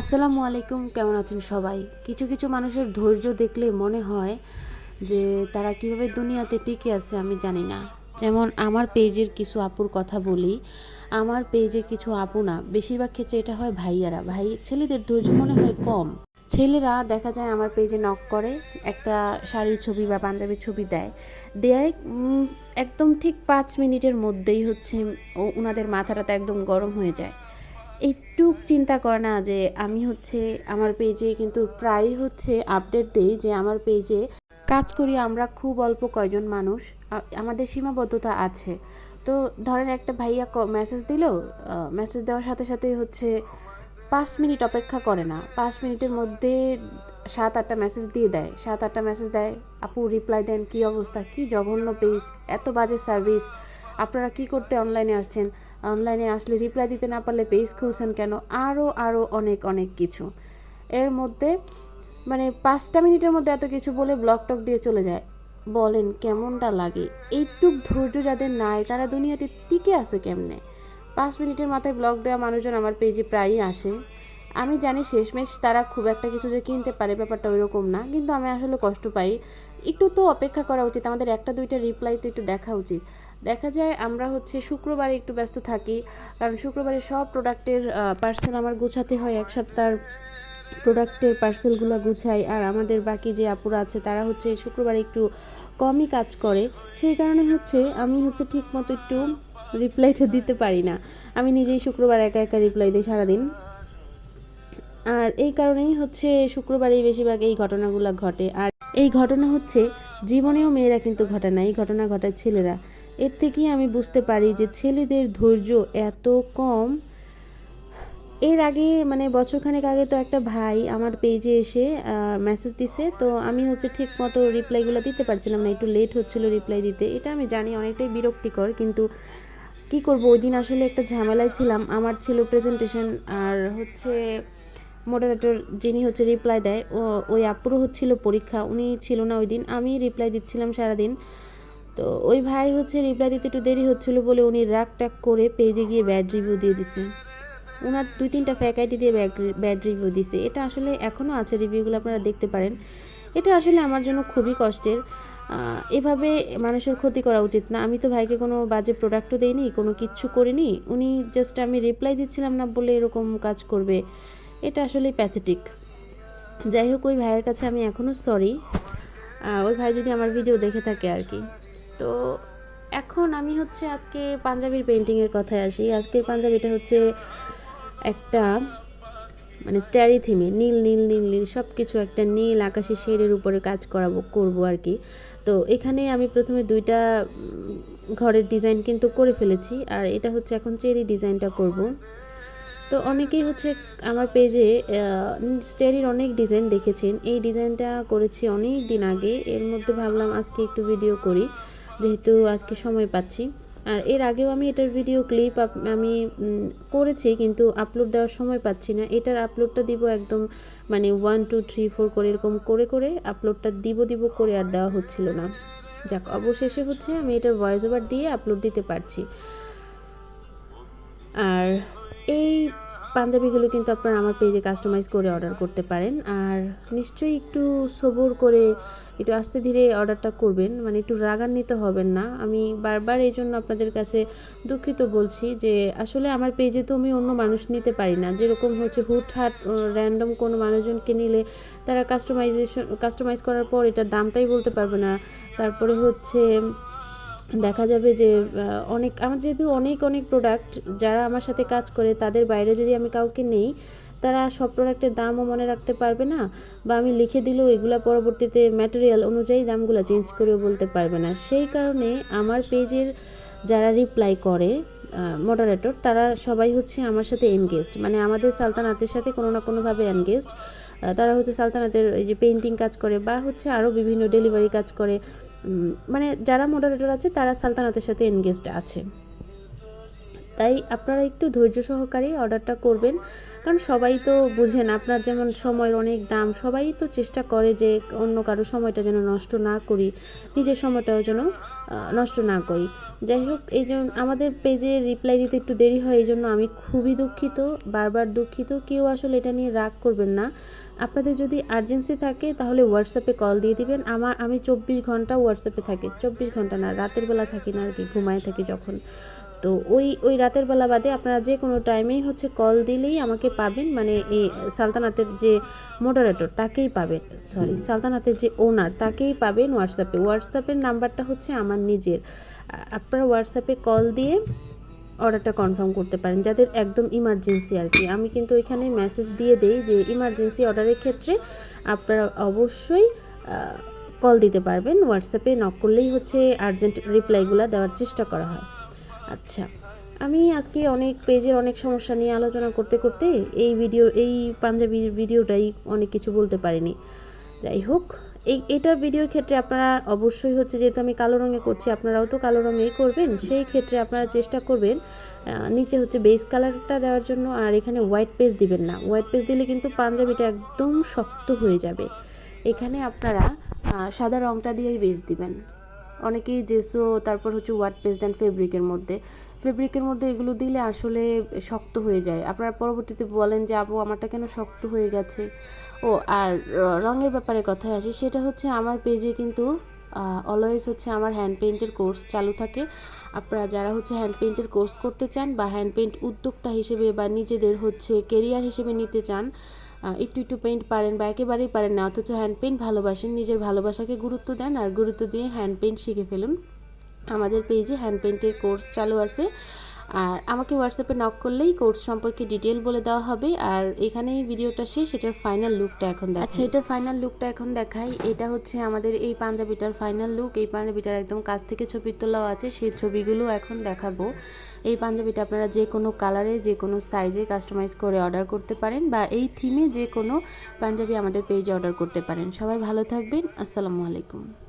আসসালামু আলাইকুম, কেমন আছেন সবাই? কিছু কিছু মানুষের ধৈর্য দেখলে মনে হয় যে তারা কীভাবে দুনিয়াতে টিকে আছে আমি জানি না। যেমন আমার পেজের কিছু আপুর কথা বলি, আমার পেজে কিছু আপু না, বেশিরভাগ ক্ষেত্রে এটা হয় ভাইয়ারা। ভাই, ছেলেদের ধৈর্য মনে হয় কম। ছেলেরা দেখা যায় আমার পেজে নক করে, একটা শাড়ির ছবি বা পাঞ্জাবির ছবি দেয়। দেয় একদম ঠিক পাঁচ মিনিটের মধ্যেই হচ্ছে ওনাদের মাথাটা তো একদম গরম হয়ে যায়। একটু চিন্তা করে না যে আমি হচ্ছে আমার পেজে কিন্তু প্রায় হচ্ছে আপডেট দেই যে আমার পেজে কাজ করি আমরা খুব অল্প কয়জন মানুষ আমাদের সীমাবদ্ধতা আছে। তো ধরেন একটা ভাইয়া মেসেজ দিল মেসেজ দেওয়ার সাথে সাথে হচ্ছে পাঁচ মিনিট অপেক্ষা করে না। পাঁচ মিনিটের মধ্যে সাত আটটা মেসেজ দিয়ে দেয়। সাত আটটা মেসেজ দেয়, আপু রিপ্লাই দেন, কি অবস্থা? কি জঘন্য পেজ এত বাজে সার্ভিস আপনারা কি করতে অনলাইনে আসছেন? অনলাইনে আসলে রিপ্লাই দিতে না পারলে পেজ খুলছেন কেন? আরও আরও অনেক অনেক কিছু। এর মধ্যে মানে পাঁচটা মিনিটের মধ্যে এত কিছু বলে ব্লক টক দিয়ে চলে যায়। বলেন কেমনটা লাগে? এইটুক ধৈর্য যাদের নাই, তারা দুনিয়াতে টিকে আছে কেমনে? পাঁচ মিনিটের মাথায় ব্লগ দেওয়া মানুষজন আমার পেজে প্রায়ই আসে। আমি জানি শেষমেশ তারা খুব একটা কিছু যে কিনতে পারে ব্যাপারটা ওইরকম না, কিন্তু আমি আসলে কষ্ট পাই। একটু তো অপেক্ষা করা উচিত, আমাদের একটা দুইটা রিপ্লাই তো একটু দেখা উচিত। দেখা যায় আমরা হচ্ছে শুক্রবারে একটু ব্যস্ত থাকি, কারণ শুক্রবারে সব প্রোডাক্টের পার্সেল আমার গুছাতে হয়, এক সপ্তাহ প্রোডাক্টের পার্সেলগুলো গুছাই, আর আমাদের বাকি যে আপুরা আছে তারা হচ্ছে শুক্রবারে একটু কমই কাজ করে। সেই কারণে হচ্ছে আমি হচ্ছে ঠিক মতো একটু রিপ্লাইটা দিতে পারি না। আমি নিজেই শুক্রবার একা একা রিপ্লাই দিই সারাদিন। আর এই কারণেই হচ্ছে শুক্রবারেই বেশিরভাগ এই ঘটনাগুলো ঘটে। আর এই ঘটনা হচ্ছে, জীবনেও মেয়েরা কিন্তু ঘটে না, এই ঘটনা ঘটায় ছেলেরা। এর থেকেই আমি বুঝতে পারি যে ছেলেদের ধৈর্য এত কম। এর আগে মানে বছরখানেক আগে তো একটা ভাই আমার পেজে এসে মেসেজ দিছে। তো আমি হচ্ছে ঠিক মতো রিপ্লাইগুলো দিতে পারছিলাম না, একটু লেট হচ্ছিল রিপ্লাই দিতে। এটা আমি জানি অনেকটাই বিরক্তিকর, কিন্তু কি করব? ওই দিন আসলে একটা ঝামেলায় ছিলাম। আমার ছিল প্রেজেন্টেশন আর হচ্ছে মডারেটর যিনি হচ্ছে রিপ্লাই দেয়, ও, ওই আপুরও হচ্ছিল পরীক্ষা, উনি ছিল না ওই দিন, আমি রিপ্লাই দিচ্ছিলাম সারাদিন। তো ওই ভাই হচ্ছে রিপ্লাই দিতে একটু দেরি হচ্ছিল বলে উনি রাগ টাগ করে পেজে গিয়ে ব্যাড রিভিউ দিয়ে দিছে। ওনার দুই তিনটা ফ্যাক আইডি দিয়ে ব্যাড রিভিউ দিছে। এটা আসলে এখনও আছে রিভিউগুলো আপনারা দেখতে পারেন। এটা আসলে আমার জন্য খুবই কষ্টের। এভাবে মানুষের ক্ষতি করা উচিত না। আমি তো ভাইকে কোনো বাজে প্রোডাক্টও দেইনি, কোনো কিচ্ছু করিনি। উনি জাস্ট আমি রিপ্লাই দিচ্ছিলাম না বলে এরকম কাজ করবে। এটা আসলে প্যাথেটিক যাই হোক, ওই ভাইয়ের কাছে আমি এখনও সরি ওই ভাই যদি আমার ভিডিও দেখে থাকে আর কি। তো এখন আমি হচ্ছে আজকে পাঞ্জাবির পেন্টিংয়ের কথায় আসি। আজকের পাঞ্জাবিটা হচ্ছে একটা মানে স্ট্যারি থিমে নীল নীল নীল নীল সব কিছু একটা নীল আকাশি শেডের উপরে কাজ করাবো, করব আর কি। তো এখানে আমি প্রথমে দুইটা ঘরের ডিজাইন কিন্তু করে ফেলেছি। আর এটা হচ্ছে এখন চেরি ডিজাইনটা করব। তো অনেকেই হচ্ছে আমার পেজে স্টেরির অনেক ডিজাইন দেখেছেন। এই ডিজাইনটা করেছি অনেক দিন আগে। এর মধ্যে ভাবলাম আজকে একটু ভিডিও করি, যেহেতু আজকে সময় পাচ্ছি। আর এর আগেও আমি এটার ভিডিও ক্লিপ আমি করেছি কিন্তু আপলোড দেওয়ার সময় পাচ্ছি না। এটার আপলোডটা দিব একদম মানে ওয়ান টু থ্রি ফোর করে এরকম করে করে আপলোডটা দিব দিব করে আর দেওয়া হচ্ছিল না। যাক, অবশেষে হচ্ছে আমি এটার ভয়েস ওভার দিয়ে আপলোড দিতে পারছি। আর এই পাঞ্জাবিগুলো কিন্তু আপনারা আমার পেজে কাস্টমাইজ করে অর্ডার করতে পারেন। আর নিশ্চয়ই একটু সবর করে একটু আস্তে ধীরে অর্ডারটা করবেন মানে একটু রাগান্বিত হবেন না। আমি বারবার এই জন্য আপনাদের কাছে দুঃখিত বলছি যে, আসলে আমার পেজে তো আমি অন্য মানুষ নিতে পারি না। যেরকম হচ্ছে হুটহাট র্যান্ডম কোনো মানুষজনকে নিলে তারা কাস্টমাইজেশন কাস্টমাইজ করার পর এটার দামটাই বলতে পারবে না। তারপরে হচ্ছে দেখা যাবে যে অনেক, আমার যেহেতু অনেক অনেক প্রোডাক্ট যারা আমার সাথে কাজ করে, তাদের বাইরে যদি আমি কাউকে নেই, তারা সব প্রোডাক্টের দামও মনে রাখতে পারবে না বা আমি লিখে দিলেও এগুলা পরবর্তীতে ম্যাটেরিয়াল অনুযায়ী দামগুলো চেঞ্জ করেও বলতে পারবে না। সেই কারণে আমার পেজের যারা রিপ্লাই করে মডারেটর তারা সবাই হচ্ছে আমার সাথে এনগেজড মানে আমাদের সালতানাতের সাথে কোনো না কোনোভাবে এনগেজড তারা হচ্ছে সালতানাতের এই যে পেন্টিং কাজ করে বা হচ্ছে আরও বিভিন্ন ডেলিভারি কাজ করে। মানে যারা মডারেটর আছে, তারা সালতানাতের সাথে এনগেজড আছে। তাই আপনারা একটু ধৈর্য সহকারে অর্ডারটা করবেন। কারণ সবাই তো বুঝেন, আপনার যেমন সময়ের অনেক দাম, সবাই তো চেষ্টা করে যে অন্য কারও সময়টা যেন নষ্ট না করি, নিজের সময়টাও যেন নষ্ট না করি। যাই হোক, এই জন্য আমাদের পেজে রিপ্লাই দিতে একটু দেরি হয় এই জন্য আমি খুবই দুঃখিত, বারবার দুঃখিত। কেউ আসলে এটা নিয়ে রাগ করবেন না। আপনাদের যদি আর্জেন্সি থাকে, তাহলে হোয়াটসঅ্যাপে কল দিয়ে দিবেন। আমার, আমি চব্বিশ ঘণ্টা হোয়াটসঅ্যাপে থাকি। চব্বিশ ঘণ্টা না, রাতের বেলা থাকি না আর কি, ঘুমায় থাকি যখন। তো ওই ওই রাতের বেলা বাদে আপনারা যে কোনো টাইমেই হচ্ছে কল দিলেই আমাকে পাবেন মানে এই সালতানাতের যে মডারেটর তাকেই পাবেন সরি সালতানাতের যে ওনার তাকেই পাবেন হোয়াটসঅ্যাপে হোয়াটসঅ্যাপের নাম্বারটা হচ্ছে আমার নিজের। আপনারা হোয়াটসঅ্যাপে কল দিয়ে অর্ডারটা কনফার্ম করতে পারেন যাদের একদম ইমার্জেন্সি আর কি। আমি কিন্তু ওইখানে মেসেজ দিয়ে দেই যে ইমার্জেন্সি অর্ডারের ক্ষেত্রে আপনারা অবশ্যই কল দিতে পারবেন। হোয়াটসঅ্যাপে নক করলেই হচ্ছে আর্জেন্ট রিপ্লাইগুলো দেওয়ার চেষ্টা করা হয়। আচ্ছা। আমি আজকে অনেক পেজের অনেক সমস্যা নিয়ে আলোচনা করতে করতে এই ভিডিও, এই পাঞ্জাবি ভিডিওটাই অনেক কিছু বলতে পারিনি। যাই হোক, এই এটার ভিডিওর ক্ষেত্রে আপনারা অবশ্যই হচ্ছে যেহেতু আমি কালো রঙে করছি, আপনারাও তো কালো রঙেই করবেন, সেই ক্ষেত্রে আপনারা চেষ্টা করবেন নিচে হচ্ছে বেস কালারটা দেওয়ার জন্য আর এখানে হোয়াইট পেজ দিবেন না। হোয়াইট পেজ দিলে কিন্তু পাঞ্জাবিটা একদম শক্ত হয়ে যাবে। এখানে আপনারা সাদা রঙটা দিয়েই বেস দিবেন। অনেকেই জেসো, তারপর হচ্ছে হোয়াইট পেজ দেন ফেব্রিকের মধ্যে। ফেব্রিকের মধ্যে এগুলো দিলে আসলে শক্ত হয়ে যায়। আপনারা পরবর্তীতে বলেন যে আপু আমারটা কেন শক্ত হয়ে গেছে? ও, আর রঙের ব্যাপারে কথায় আসি, সেটা হচ্ছে আমার পেজে কিন্তু অলওয়েজ হচ্ছে আমার হ্যান্ড পেইন্টের কোর্স চালু থাকে। আপনারা যারা হচ্ছে হ্যান্ড পেইন্টের কোর্স করতে চান বা হ্যান্ড পেইন্ট উদ্যোক্তা হিসেবে বা নিজেদের হচ্ছে কেরিয়ার হিসেবে নিতে চান একটু একটু পেন্ট পারেন বা একেবারেই পারেন না, অথচ হ্যান্ড পেন্ট ভালোবাসেন, নিজের ভালোবাসাকে গুরুত্ব দেন আর গুরুত্ব দিয়ে হ্যান্ড পেন্ট শিখে ফেলুন। আমাদের পেজে হ্যান্ড পেন্টের কোর্স চালু আছে। আর আমাকে হোয়াটসঅ্যাপে নক করলেই কোর্স সম্পর্কে ডিটেল বলে দেওয়া হবে। আর এখানেই ভিডিওটা শেষ, এটার ফাইনাল লুকটা এখন দেখাই। আচ্ছা এটার ফাইনাল লুকটা এখন দেখাই। এটা হচ্ছে আমাদের এই পাঞ্জাবিটার ফাইনাল লুক এই পাঞ্জাবিটার একদম কাছ থেকে ছবি তোলাও আছে, সেই ছবিগুলো এখন দেখাবো। এই পাঞ্জাবিটা আপনারা যে কোনো কালারে যে কোনো সাইজে কাস্টমাইজ করে অর্ডার করতে পারেন বা এই থিমে যে কোনো পাঞ্জাবি আমাদের পেজে অর্ডার করতে পারেন। সবাই ভালো থাকবেন। আসসালামু আলাইকুম।